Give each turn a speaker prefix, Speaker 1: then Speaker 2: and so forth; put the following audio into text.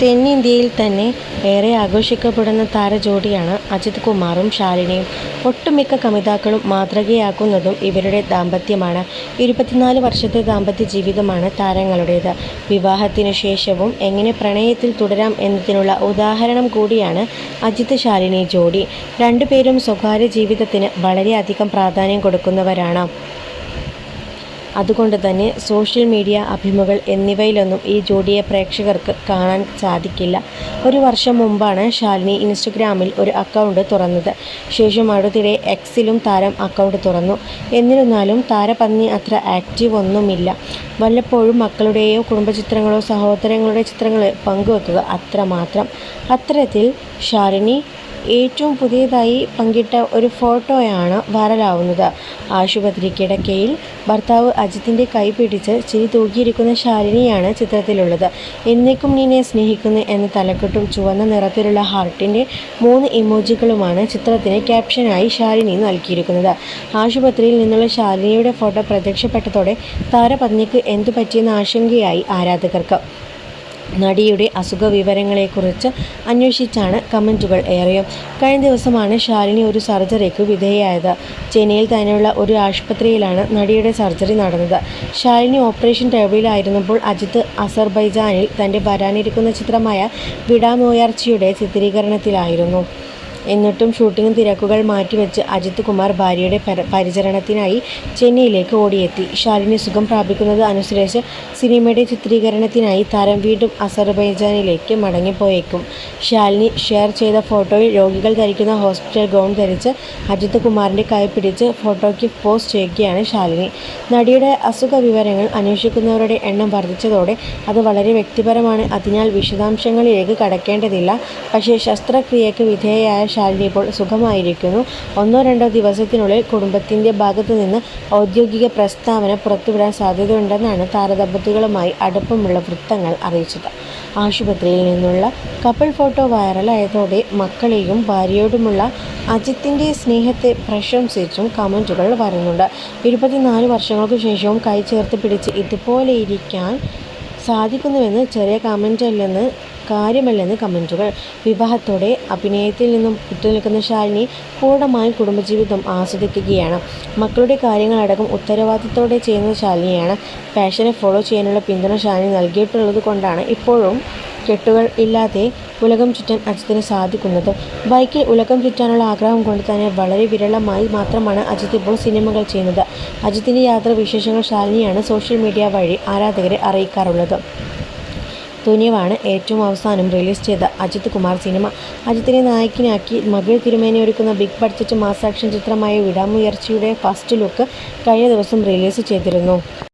Speaker 1: തെന്നിന്ത്യയിൽ തന്നെ ഏറെ ആഘോഷിക്കപ്പെടുന്ന താരജോഡിയാണ് അജിത് കുമാറും ശാലിനിയും. ഒട്ടുമിക്ക കമിതാക്കളും മാതൃകയാക്കുന്നതും ഇവരുടെ ദാമ്പത്യമാണ്. ഇരുപത്തിനാല് വർഷത്തെ ദാമ്പത്യ ജീവിതമാണ് താരങ്ങളുടേത്. വിവാഹത്തിനു ശേഷവും എങ്ങനെ പ്രണയത്തിൽ തുടരാം എന്നതിനുള്ള ഉദാഹരണം കൂടിയാണ് അജിത് ശാലിനി ജോഡി. രണ്ടുപേരും സ്വകാര്യ ജീവിതത്തിന് വളരെയധികം പ്രാധാന്യം കൊടുക്കുന്നവരാണ്. അതുകൊണ്ട് തന്നെ സോഷ്യൽ മീഡിയ, അഭിമുഖങ്ങൾ എന്നിവയിലൊന്നും ഈ ജോഡിയെ പ്രേക്ഷകർക്ക് കാണാൻ സാധിക്കില്ല. ഒരു വർഷം മുമ്പാണ് ശാലിനി ഇൻസ്റ്റഗ്രാമിൽ ഒരു അക്കൗണ്ട് തുറന്നത്. ശേഷം അടുത്തിടെ എക്സിലും താരം അക്കൗണ്ട് തുറന്നു. എന്നിരുന്നാലും താരപത്നി അത്ര ആക്റ്റീവ് ഒന്നുമില്ല. വല്ലപ്പോഴും മക്കളുടെയോ കുടുംബചിത്രങ്ങളോ സഹോദരങ്ങളുടെ ചിത്രങ്ങൾ പങ്കുവെക്കുക അത്രമാത്രം. അത്തരത്തിൽ ശാലിനി ഏറ്റവും പുതിയതായി പങ്കിട്ട ഒരു ഫോട്ടോയാണ് വൈറലാവുന്നത്. ആശുപത്രി കിടക്കയിൽ ഭർത്താവ് അജിത്തിന്റെ കൈ പിടിച്ച് ചിരി തൂക്കിയിരിക്കുന്ന ശാലിനിയാണ് ചിത്രത്തിലുള്ളത്. എന്നേക്കും നിന്നെ സ്നേഹിക്കുന്നു എന്ന തലക്കെട്ടും ചുവന്ന നിറത്തിലുള്ള ഹാർട്ടിന്റെ മൂന്ന് ഇമോജികളുമാണ് ചിത്രത്തിന് ക്യാപ്ഷനായി ശാലിനി നൽകിയിരിക്കുന്നത്. ആശുപത്രിയിൽ നിന്നുള്ള ശാലിനിയുടെ ഫോട്ടോ പ്രത്യക്ഷപ്പെട്ടതോടെ താരപത്നിക്ക് എന്തു പറ്റിയെന്ന ആശങ്കയായി ആരാധകർക്ക്. നടിയുടെ അസുഖ വിവരങ്ങളെക്കുറിച്ച് അന്വേഷിച്ചാണ് കമന്റുകൾ ഏറെയും. കഴിഞ്ഞ ദിവസമാണ് ശാലിനി ഒരു സർജറിക്ക് വിധേയയായത്. ചെന്നൈയിൽ തന്നെയുള്ള ഒരു ആശുപത്രിയിലാണ് നടിയുടെ സർജറി നടന്നത്. ശാലിനി ഓപ്പറേഷൻ ടേബിളിലായിരുന്നപ്പോൾ അജിത് അസർബൈജാനിൽ തന്റെ വരാനിരിക്കുന്ന ചിത്രമായ വിടാമോയാർച്ചിയുടെ ചിത്രീകരണത്തിലായിരുന്നു. എന്നിട്ടും ഷൂട്ടിംഗ് തിരക്കുകൾ മാറ്റിവെച്ച് അജിത് കുമാർ ഭാര്യയുടെ പരിചരണത്തിനായി ചെന്നൈയിലേക്ക് ഓടിയെത്തി. ശാലിനി സുഖം പ്രാപിക്കുന്നത് അനുസരിച്ച് സിനിമയുടെ ചിത്രീകരണത്തിനായി താരം വീണ്ടും അസർബൈജാനിലേക്ക് മടങ്ങിപ്പോയേക്കും. ഷാലിനി ഷെയർ ചെയ്ത ഫോട്ടോയിൽ രോഗികൾ ധരിക്കുന്ന ഹോസ്പിറ്റൽ ഗൗൺ ധരിച്ച് അജിത് കുമാറിന്റെ കൈ പിടിച്ച് ഫോട്ടോയ്ക്ക് പോസ്റ്റ് ചെയ്യുകയാണ് ഷാലിനി നടിയുടെ അസുഖ വിവരങ്ങൾ അന്വേഷിക്കുന്നവരുടെ എണ്ണം വർദ്ധിച്ചതോടെ അത് വളരെ വ്യക്തിപരമാണ്. അതിനാൽ വിശദാംശങ്ങളിലേക്ക് കടക്കേണ്ടതില്ല. പക്ഷേ ശസ്ത്രക്രിയക്ക് വിധേയയായ ശാലിനി ഇപ്പോൾ സുഖമായിരിക്കുന്നു. ഒന്നോ രണ്ടോ ദിവസത്തിനുള്ളിൽ കുടുംബത്തിന്റെ ഭാഗത്തു നിന്ന് ഔദ്യോഗിക പ്രസ്താവന പുറത്തുവിടാൻ സാധ്യതയുണ്ടെന്നാണ് താരദമ്പതികളുമായി അടുപ്പമുള്ള വൃത്തങ്ങൾ അറിയിച്ചത്. ആശുപത്രിയിൽ നിന്നുള്ള കപ്പിൾ ഫോട്ടോ വൈറലായതോടെ മക്കളെയും ഭാര്യയോടുമുള്ള അജിത്തിന്റെ സ്നേഹത്തെ പ്രശംസിച്ചും കമന്റുകൾ വരുന്നുണ്ട്. ഇരുപത്തിനാല് വർഷങ്ങൾക്ക് ശേഷവും കൈ ചേർത്ത് പിടിച്ച് ഇതുപോലെ ഇരിക്കാൻ സാധിക്കുന്നുവെന്ന് ചെറിയ കാര്യമല്ലെന്ന് കമന്റുകൾ വിവാഹത്തോടെ അഭിനയത്തിൽ നിന്നും വിട്ടുനിൽക്കുന്ന ശാലിനി പൂർണമായും കുടുംബജീവിതം ആസ്വദിക്കുകയാണ്. മക്കളുടെ കാര്യങ്ങളടക്കം ഉത്തരവാദിത്തത്തോടെ ചെയ്യുന്ന ശാലിനിയാണ്. ഫാഷനെ ഫോളോ ചെയ്യാനുള്ള പിന്തുണ ശാലിനി നൽകിയിട്ടുള്ളത് കൊണ്ടാണ് ഇപ്പോഴും കെട്ടുകൾ ഇല്ലാതെ ഉലകം ചുറ്റാൻ അജിത്തിന് സാധിക്കുന്നത്. ബൈക്കിൽ ഉലകം ചുറ്റാനുള്ള ആഗ്രഹം കൊണ്ട് തന്നെ വളരെ വിരളമായി മാത്രമാണ് അജിത് ഇപ്പോൾ സിനിമകൾ ചെയ്യുന്നത്. അജിത്തിന്റെ യാത്രാ വിശേഷങ്ങൾ ശാലിനിയാണ് സോഷ്യൽ മീഡിയ വഴി ആരാധകരെ അറിയിക്കാറുള്ളത്. തുനിവാണ് ഏറ്റവും അവസാനം റിലീസ് ചെയ്ത അജിത് കുമാർ സിനിമ. അജിത്തിനെ നായകനാക്കി മകൾ തിരുമേനി ഒരുക്കുന്ന ബിഗ് ബഡ്ജറ്റ് മാസ് ആക്ഷൻ ചിത്രമായ വിടാമുയർച്ചയുടെ ഫസ്റ്റ് ലുക്ക് കഴിഞ്ഞ ദിവസം റിലീസ് ചെയ്തിരുന്നു.